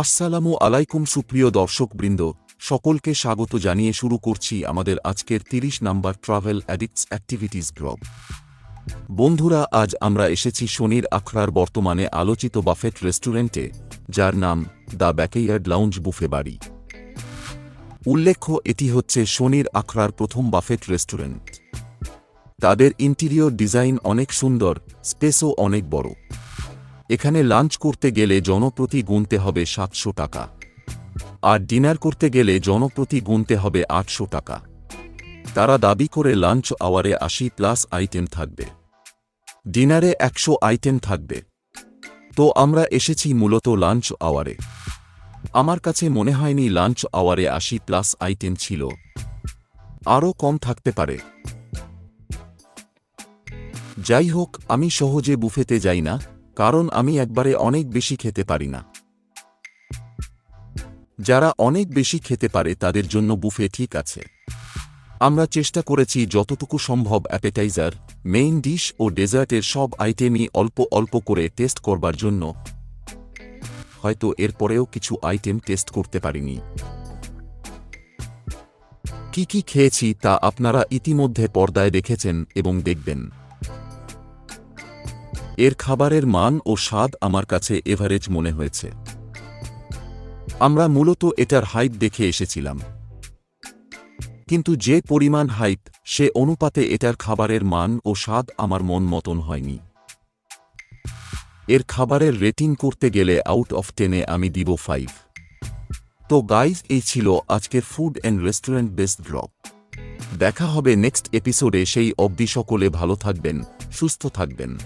আসসালামু আলাইকুম সুপ্রিয় দর্শকবৃন্দ, সকলকে স্বাগত জানিয়ে শুরু করছি আমাদের আজকের ৩০ number travel addicts activities blog বন্ধুরা, আজ আমরা এসেছি শনির আখড়ার বর্তমানে আলোচিত বাফেট রেস্টুরেন্টে, যার নাম দ্য ব্যাকেয়ার্ড লাউঞ্জ বুফে বাড়ি। উল্লেখ্য, এটি হচ্ছে শনির আখড়ার প্রথম বাফেট রেস্টুরেন্ট। তাদের ইন্টিরিয়র ডিজাইন অনেক সুন্দর, স্পেসও অনেক বড়। এখানে লাঞ্চ করতে গেলে জনপ্রতি গুনতে হবে সাতশো টাকা। আর ডিনার করতে গেলে জনপ্রতি গুনতে হবে আটশো টাকা। তারা দাবি করে লাঞ্চ আওয়ারে আশি প্লাস আইটেম থাকবে। ডিনারে একশো আইটেম থাকবে। তো আমরা এসেছি মূলত লাঞ্চ আওয়ারে। আমার কাছে মনে হয়নি লাঞ্চ আওয়ারে আশি প্লাস আইটেম ছিল। আরও কম থাকতে পারে। যাই হোক, আমি সহজে বুফেতে যাই না। কারণ আমি একবারে অনেক বেশি খেতে পারি না। যারা অনেক বেশি খেতে পারে তাদের জন্য বুফে ঠিক আছে। আমরা চেষ্টা করেছি যতটুকু সম্ভব অ্যাপেটাইজার, মেইন ডিশ ও ডেজার্টের সব আইটেমই অল্প অল্প করে টেস্ট করবার জন্য। হয়তো এরপরেও কিছু আইটেম টেস্ট করতে পারিনি। কি কি খেয়েছি তা আপনারা ইতিমধ্যে পর্দায় দেখেছেন এবং দেখবেন। এর খাবারের মান ও স্বাদ আমার কাছে এভারেজ মনে হয়েছে। আমরা মূলত এটার হাইপ দেখে এসেছিলাম। কিন্তু যে পরিমাণ হাইপ সে অনুপাতে এটার খাবারের মান ও স্বাদ আমার মন মতন হয়নি। এর খাবারের রেটিং করতে গেলে আউট অফ টেনে আমি দিব ফাইভ। তো গাইজ এই ছিল আজকের food and restaurant best blog. দেখা হবে নেক্সট এপিসোডে। সেই অবধি সকলে ভালো থাকবেন, সুস্থ থাকবেন।